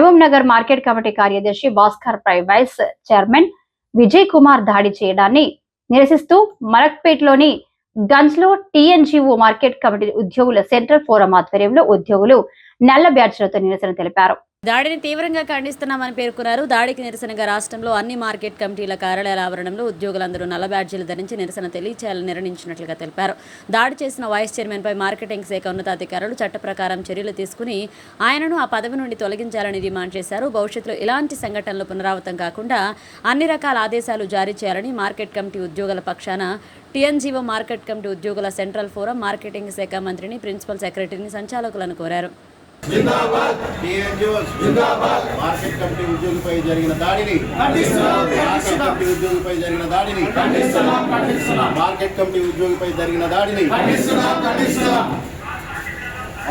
Mahabub Nagar market committee కార్యదర్శి భాస్కర్ పై vice chairman Vijay Kumar దాడి చేయడాన్ని నిరసిస్తూ మలక్పేట్లోని గంజ్లో టీఎన్జీఓ మార్కెట్ కమిటీ ఉద్యోగుల సెంట్రల్ ఫోరం ఆధ్వర్యంలో ఉద్యోగులు నల్ల బ్యాడ్జ్లతో నిరసన తెలిపారు. దాడిని తీవ్రంగా ఖండిస్తున్నామని పేర్కొన్నారు. దాడికి నిరసనగా రాష్ట్రంలో అన్ని మార్కెట్ కమిటీల కార్యాలయాల ఆవరణంలో ఉద్యోగులందరూ నల్ల బ్యాడ్జీలు ధరించి నిరసన తెలియచేయాలని నిర్ణయించినట్లుగా తెలిపారు. దాడి చేసిన వైస్ చైర్మన్పై మార్కెటింగ్ శాఖ ఉన్నతాధికారులు చట్ట ప్రకారం చర్యలు తీసుకుని ఆయనను ఆ పదవి నుండి తొలగించాలని డిమాండ్ చేశారు. భవిష్యత్తులో ఇలాంటి సంఘటనలు పునరావృతం కాకుండా అన్ని రకాల ఆదేశాలు జారీ చేయాలని మార్కెట్ కమిటీ ఉద్యోగుల పక్షాన టీఎన్జీఓ మార్కెట్ కమిటీ ఉద్యోగుల సెంట్రల్ ఫోరం మార్కెటింగ్ శాఖ మంత్రిని ప్రిన్సిపల్ సెక్రటరీని సంచాలకులను కోరారు. మార్కెట్ కమిటీ ఉద్యోగిపై జరిగిన దాడిని. మార్కెట్ కమిటీ ఉద్యోగిపై జరిగిన దాడిని. మార్కెట్ కమిటీ ఉద్యోగిపై జరిగిన దాడిని.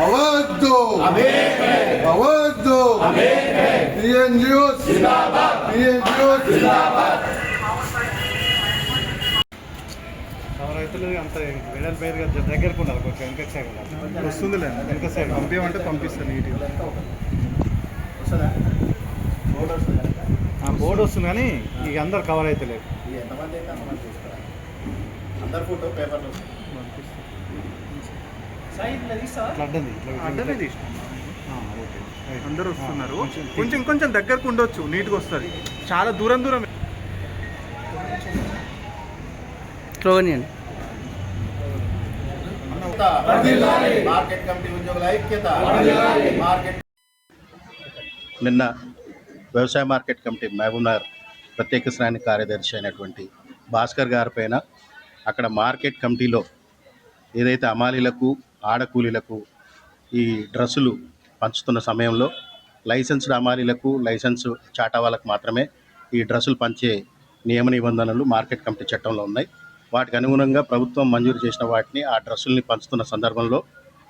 అవద్దు. అవద్దు. టీఎన్జిఓస్ టీఎన్జిఓస్ రైతులు అంత వెడల్ పేరుగా దగ్గరకు ఉండాలి కొంచెం వెనక సైడ్ ఉండాలి. వస్తుందిలే. వెనక సైడ్ పంపించమంటే పంపిస్తాను నీట్గా. ఆ బోర్డు వస్తుంది కానీ ఇక అందరు కవర్ అయితే చూస్తారా? అందరు వస్తున్నారు. కొంచెం కొంచెం కొంచెం దగ్గరకు ఉండొచ్చు నీట్గా వస్తుంది. చాలా దూరం దూరం. మార్కెట్ కమిటీ ఉద్యోగుల ఐక్యత. మార్కెట్ నిన్న వ్యవసాయ మార్కెట్ కమిటీ మహబూబ్నగర్ ప్రత్యేక శ్రేణి కార్యదర్శి అయినటువంటి భాస్కర్ గారి పైన అక్కడ మార్కెట్ కమిటీలో ఏదైతే అమాలీలకు ఆడకూలీలకు ఈ డ్రెస్సులు పంచుతున్న సమయంలో లైసెన్స్డ్ అమాలీలకు లైసెన్స్ చాటా వాళ్ళకు మాత్రమే ఈ డ్రెస్సులు పంచే నియమ నిబంధనలు మార్కెట్ కమిటీ చట్టంలో ఉన్నాయి. వాటికి అనుగుణంగా ప్రభుత్వం మంజూరు చేసిన వాటిని ఆ డ్రస్సుల్ని పంచుతున్న సందర్భంలో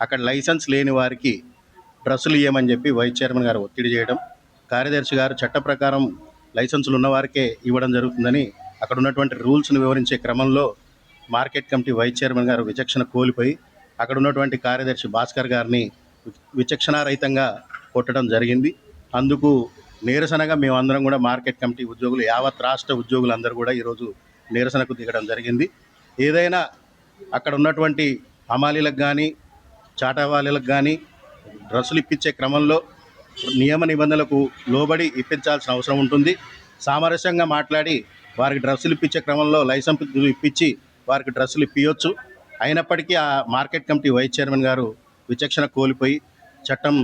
అక్కడ లైసెన్స్ లేని వారికి డ్రస్సులు ఇవ్వమని చెప్పి వైస్ చైర్మన్ గారు ఒత్తిడి చేయడం కార్యదర్శి గారు చట్ట ప్రకారం లైసెన్సులు ఉన్నవారికే ఇవ్వడం జరుగుతుందని అక్కడ ఉన్నటువంటి రూల్స్ను వివరించే క్రమంలో మార్కెట్ కమిటీ వైస్ చైర్మన్ గారు విచక్షణ కోల్పోయి అక్కడ ఉన్నటువంటి కార్యదర్శి భాస్కర్ గారిని విచక్షణారహితంగా కొట్టడం జరిగింది. అందుకు నిరసనగా మేమందరం కూడా మార్కెట్ కమిటీ ఉద్యోగులు యావత్ రాష్ట్ర ఉద్యోగులందరూ కూడా ఈరోజు నిరసనకు దిగడం జరిగింది. ఏదైనా అక్కడ ఉన్నటువంటి హమాలీలకు కానీ చాటావాలీలకు కానీ డ్రెస్సులు ఇప్పించే క్రమంలో నియమ నిబంధనలకు లోబడి ఇప్పించాల్సిన అవసరం ఉంటుంది. సామరస్యంగా మాట్లాడి వారికి డ్రస్సులు ఇప్పించే క్రమంలో లైసెన్స్ ఇప్పించి వారికి డ్రెస్సులు ఇప్పించవచ్చు అయినప్పటికీ ఆ మార్కెట్ కమిటీ వైస్ చైర్మన్ గారు విచక్షణ కోల్పోయి చట్టం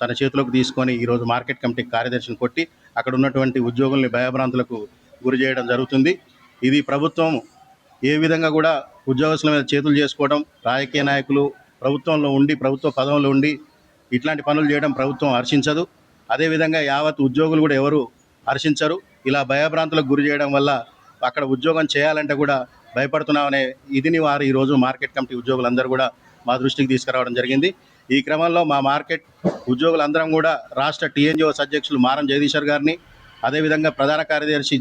తన చేతిలోకి తీసుకొని ఈరోజు మార్కెట్ కమిటీ కార్యదర్శిని కొట్టి అక్కడ ఉన్నటువంటి ఉద్యోగుల్ని భయభ్రాంతులకు గురి చేయడం జరుగుతుంది. ఇది ప్రభుత్వం ఏ విధంగా కూడా ఉద్యోగస్తుల మీద చేతులు చేసుకోవడం రాజకీయ నాయకులు ప్రభుత్వంలో ఉండి ప్రభుత్వ పదవుల్లో ఉండి ఇట్లాంటి పనులు చేయడం ప్రభుత్వం హర్షించదు. అదేవిధంగా యావత్ ఉద్యోగులు కూడా ఎవరు హర్షించరు. ఇలా భయభ్రాంతులకు గురి చేయడం వల్ల అక్కడ ఉద్యోగం చేయాలంటే కూడా భయపడుతున్నామనే ఇదిని వారు ఈరోజు మార్కెట్ కమిటీ ఉద్యోగులందరూ కూడా మా దృష్టికి తీసుకురావడం జరిగింది. ఈ క్రమంలో మా మార్కెట్ ఉద్యోగులందరం కూడా రాష్ట్ర టీఎన్జిఓ అధ్యక్షులు మారం జగదీశ్వర్ గారిని అదేవిధంగా ప్రధాన కార్యదర్శి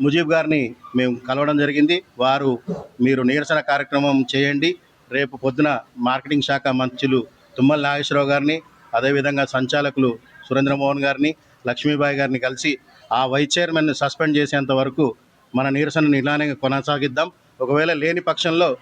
ముజీబ్ గారిని మేము కలవడం జరిగింది. వారు మీరు నిరసన కార్యక్రమం చేయండి. రేపు పొద్దున మార్కెటింగ్ శాఖ మంత్రులు తుమ్మల నాగేశ్వరరావు గారిని అదేవిధంగా సంచాలకులు సురేంద్రమోహన్ గారిని లక్ష్మీబాయి గారిని కలిసి ఆ వైస్ చైర్మన్ను సస్పెండ్ చేసేంత వరకు మన నిరసనను ఇలానే కొనసాగిద్దాం. ఒకవేళ లేని పక్షంలో